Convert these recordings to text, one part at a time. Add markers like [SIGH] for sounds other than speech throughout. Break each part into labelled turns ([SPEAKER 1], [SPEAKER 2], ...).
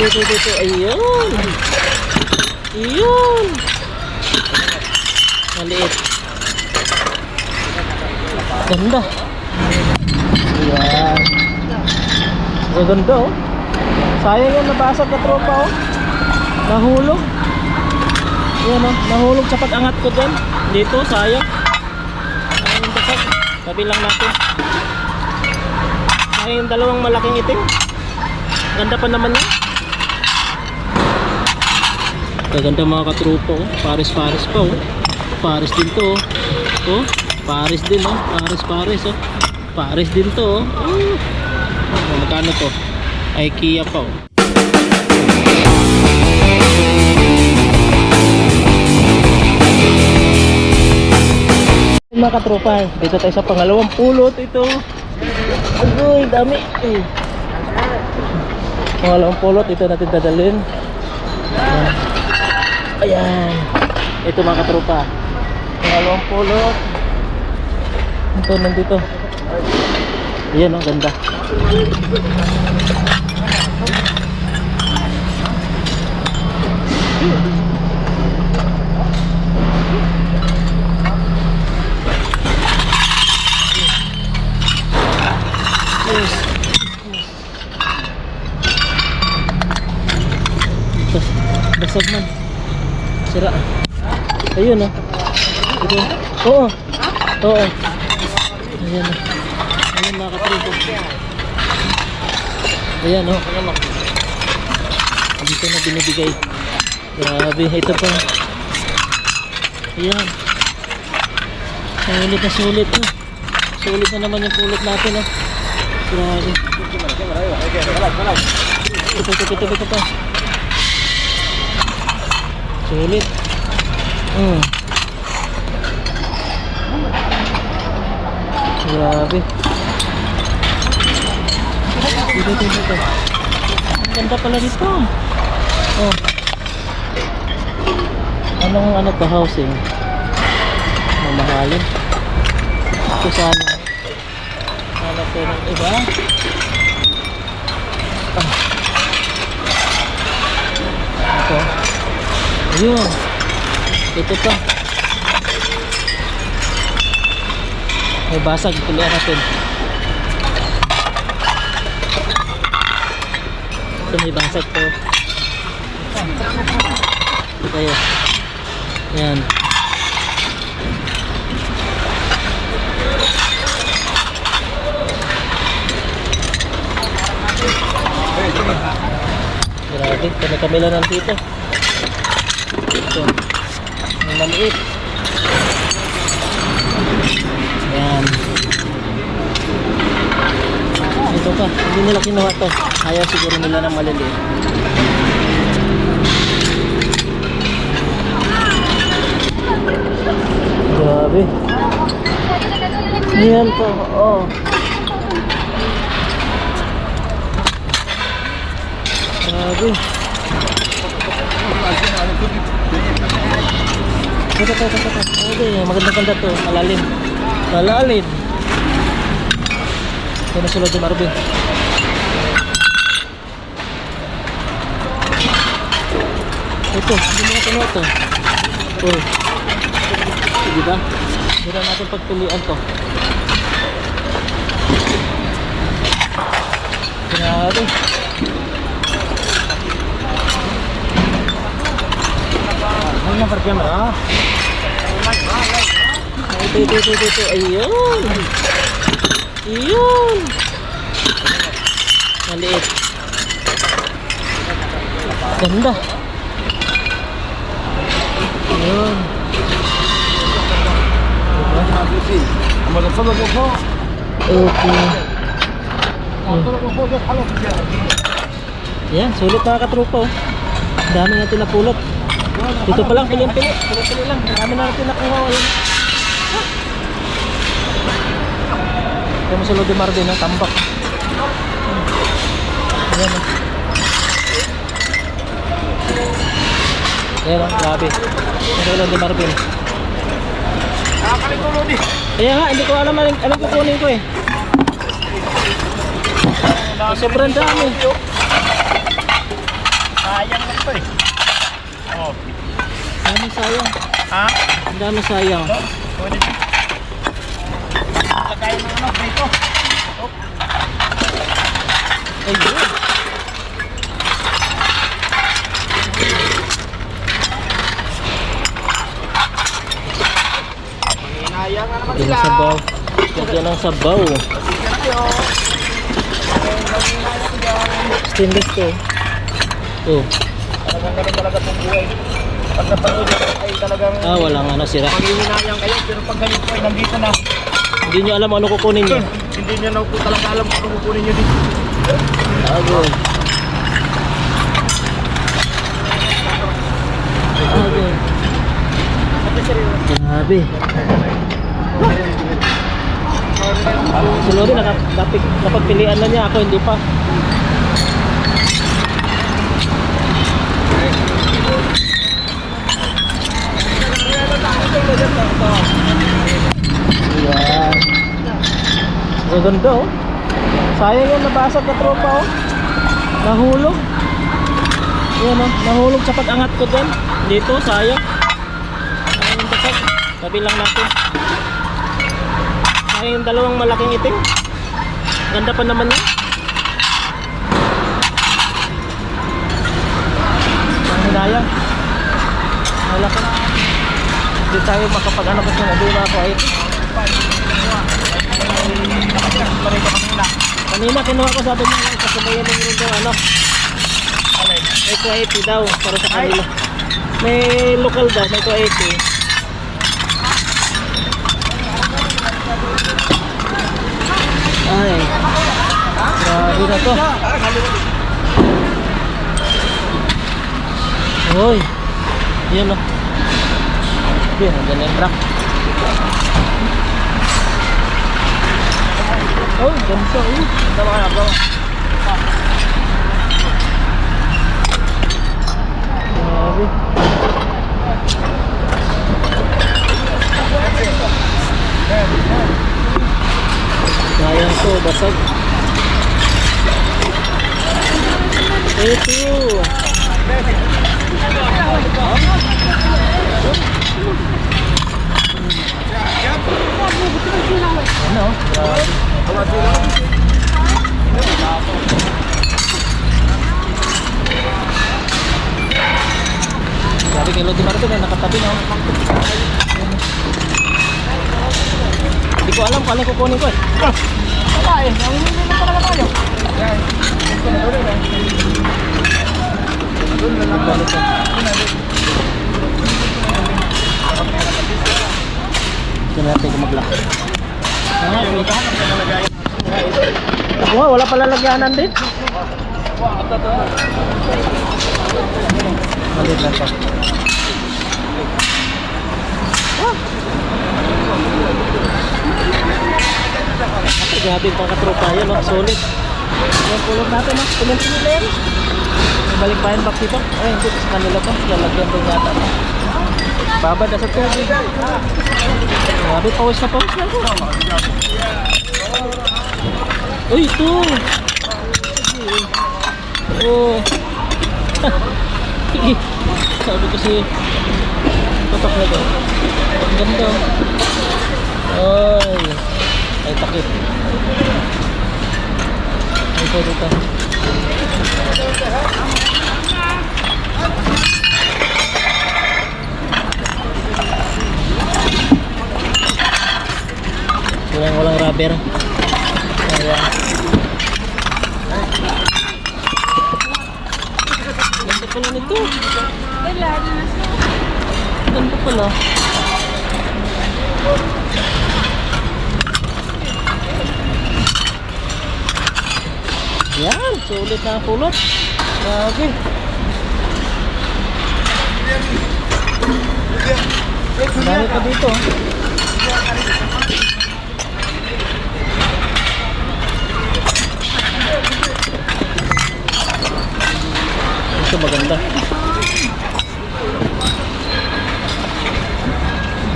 [SPEAKER 1] ito, ito, ito. Ayun. Ayun. Maliit. Ganda. Ayan. Ang ganda oh. Sayang yan, nabasag na tropa oh. Nahulog. Ayan oh, nahulog sa pag-angat ko dyan. Dito, sayang. Yung basag. Sabi lang natin. Sayang dalawang malaking itim. Ganda pa naman yan. Kaganda mga katrupo oh. Paris-paris pa oh. Paris din to oh. Oh, Paris din oh. Paris-paris oh. Paris din to oh. Oh, magkano to? IKEA pa oh. Mga katropa, dito tayo sa pangalawang pulot ito. Agoy, dami. Eh. Pangalawang pulot, ito natin dadalhin. Ayan. Ito mga katropa. Pangalawang pulot. Ito, nandito. Ayan, ang ganda. Yes. Bas basag man. Sira. Ayun oh. Ito. Oo. Oo. Ayan oh. Ayan mga katribo. Ayan oh. Dito na binibigay. Grabe. Ito pa. Ayan. Sulit na sulit oh. Sulit na naman yung pulot natin oh. Grabe. Ito, ito, ito, ito pa. Sulit. Hmm. Grabe. Dito, dito, dito. Ang ganda pala dito. Oh. Anong ano to housing? Mamahalin. Ito sana. Hanap ko ng iba. Ah. Ito. Ayun. Ito pa. May basag. Pilihan natin. Ito may basag to. Ito kayo. Yan. Grabe, kami-kami lang nandito. Ito. May maliit. Yan. Ito pa, hindi nila kinuha to. Ayaw siguro nila ng maliliit. Grabe. Ayan po, oh. Grabe. Ito, ito, ito, ito. Okay, magandang ganda to. Malalim. Malalim. Ito na sulod yung Marvin. Ito, hindi mo natin ito. Oh. Sige ba? Hindi na natin pagpilian to. Grabe. Ano na camera? Ito, ito, ito, ito, ito. Ayun. Ayun. Maliit. Ganda. Ayun. Okay. Yan, sulit mga katropa oh. Dami natin napulot. Dito pa lang, piling-pili. Pili-pili lang. Dami na natin nakuha. Ayun. Ito mo sa Lodi Marvin, no? tambak. Ayan, oh. Ayan, oh, grabe. Ito sa Lodi Marvin. Kaya nga, hindi ko alam anong, kukunin ko eh. Sobrang dami. sayang.
[SPEAKER 2] Ha?
[SPEAKER 1] Ang dami sayang.
[SPEAKER 2] Pwede. Lagay ng ano, prito.
[SPEAKER 1] Ayun.
[SPEAKER 2] Hinayang na naman sila.
[SPEAKER 1] sabaw. Lagyan ng sabaw.
[SPEAKER 2] Yan kayo.
[SPEAKER 1] Stainless to. Oh.
[SPEAKER 2] Talagang ganun talaga pong buhay. Pag napanood ay talagang
[SPEAKER 1] Ah, wala nga nasira.
[SPEAKER 2] manghihinayang kayo. Pero pag ganito ay nandito na.
[SPEAKER 1] Hindi nyo alam ano kukunin nyo. [LAUGHS]
[SPEAKER 2] Hindi nyo na po talaga alam kung ano kukunin nyo dito.
[SPEAKER 1] Bago. Bago. Grabe. Si Lori nakapik, napagpilian na niya. Ako hindi pa. Yan. Gaganda oh. Sayang yan nabasag na tropa oh. Nahulog. Yan oh, nahulog sa pag-angat ko dyan. Dito, sayang. Sayang yung basag. Tabi lang natin. Sayang yung dalawang malaking itim. Ganda pa naman yan. Ang hinayang. Wala ka. Hindi tayo makapag-anak kasi na doon ako ay
[SPEAKER 2] Marito kanina.
[SPEAKER 1] Kanina kinuha ko sabi niya kasi may yung rin daw ano.
[SPEAKER 2] Alay.
[SPEAKER 1] May 280 daw para sa kanila. May local daw, may 280. Ay. Grabe na to. Hoy. Yan o. Yan, ang ganyan truck. Oh, ganito. Oh.
[SPEAKER 2] Tama ka na,
[SPEAKER 1] Grabe. Sayang to, basag. Ito. Ano? Grabe. Sabi kay Lodi Martin na nakatabi na. Hindi ko alam kung ano kukunin ko eh.
[SPEAKER 2] Wala eh. Nanginginig na talaga tayo. Yan. Doon na lang.
[SPEAKER 1] Balik ko. Ito natin kung mag-lock. Ah,
[SPEAKER 2] Yung
[SPEAKER 1] nga, wala pala lagyanan din. Malit lang. Ate, grabe yung pangkatropa yan, no? solid. Yan, pulot natin, no? Tumunsin nila yan. Balik pa yan back dito. Ay, hindi, sa kanila pa. Lalagyan doon yata. Babad na sa tubig. Grabe, pawis na pawis na ako. Uy, ito! Oh. [LAUGHS] Sabi ko si Patok na daw. Ang ganda. Ay. Ay, takip. Ay, ito dito. Walang walang rubber. Ayan. Ganda pala nito. Ganda pala. Yan, sulit na ang pulot. Grabe. Dami pa dito. Ito maganda.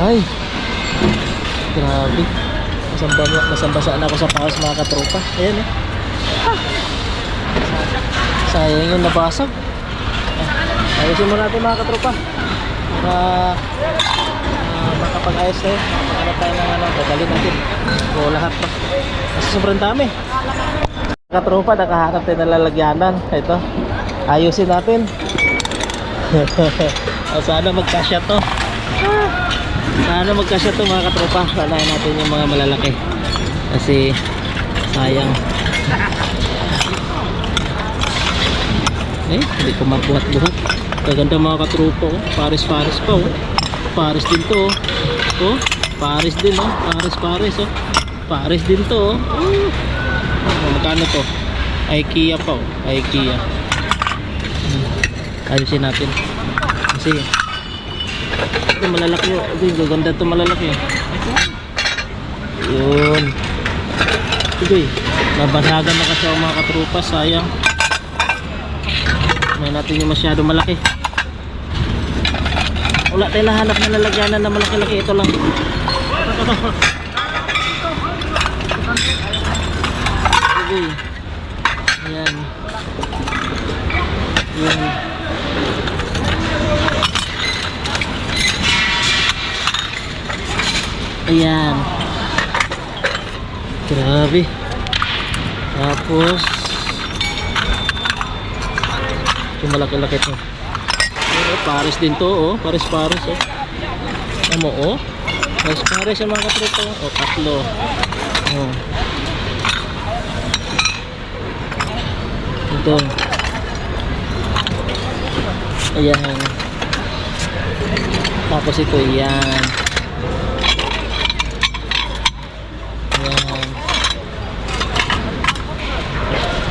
[SPEAKER 1] Ay. Grabe. Masamba, masamba na ako sa pakas mga katropa. Ayan eh. Sayang yung nabasag. Ah, Ayusin mo natin mga katropa. na uh, makapag-ayos tayo. Makapag tayo ng ano, dadali natin. O lahat pa. Kasi sobrang dami. Katropa, nakahanap tayo ng lalagyanan. Ito. Ayusin natin. [LAUGHS] o, sana magkasya to. Sana magkasya to mga katropa. Sanayin natin yung mga malalaki. Kasi sayang. Eh, hindi ko mabuhat-buhat. Kaganda mga katropa. Oh. Paris-paris pa. Oh. Paris din to. Oh. oh. Paris din. Oh. Paris-paris. Oh. Paris din to. Oh. Magkano to? IKEA pa. Oh. IKEA. Hmm. Ayusin natin. Kasi ito malalaki. Oh. Ito, gaganda to malalaki. Yun. Ito eh. Nabasagan na kasi ang mga katrupa. Sayang. May natin yung masyado malaki. Wala tayong nahanap na lalagyanan na malaki-laki. Ito lang. [LAUGHS] Okay. Ayan. Ayan. Ayan. Grabe. Tapos yung malaki-laki to. Oh, Paris din to, oh. Paris, oh. Ano mo, oh. Paris yung mga katropa. Oh, tatlo. Oh. Ito. Ayan. Tapos ito, yan. Ayan.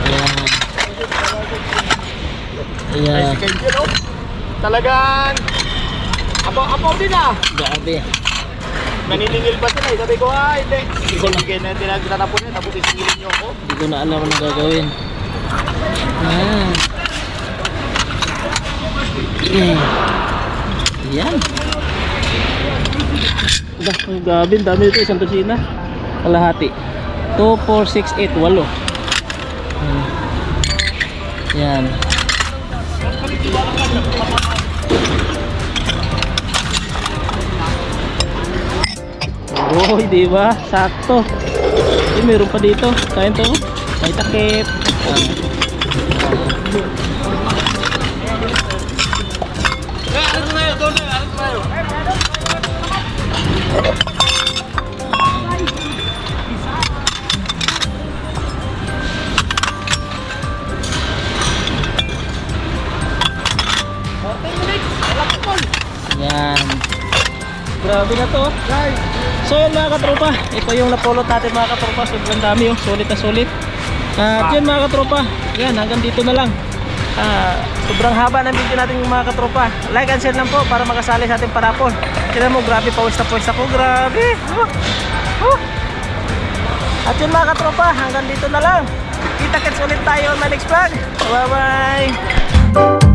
[SPEAKER 1] Ayan. Ayan.
[SPEAKER 2] Oh. Talagang apaw-apaw din ah.
[SPEAKER 1] Grabe.
[SPEAKER 2] Naniningil pa sila eh. Sabi ko, ah, hindi.
[SPEAKER 1] Hindi ko na-
[SPEAKER 2] Sige na tinatapon niya, tapos isingilin niyo ako.
[SPEAKER 1] Hindi ko na alam ano gagawin. Ah. Okay. Yan. Bah, ang gabi, dami ito, isang dosina. Kalahati. 2, 4, 6, 8, 8. Yan. Uy, di ba? Sakto. Eh, meron pa dito. Kain to. May takip. Yan. Grabe na to.
[SPEAKER 2] Guys,
[SPEAKER 1] So yun mga katropa, ito yung napulot natin mga katropa, sobrang dami yung sulit na sulit. At yun mga katropa, yan hanggang dito na lang. Ah, sobrang haba ng video natin mga katropa. Like and share lang po para makasali sa ating parapon. Tignan mo, grabe pawis na pawis ako, grabe. Uh, uh. At yun mga katropa, hanggang dito na lang. Kita-kits ulit tayo on my next vlog. Bye bye.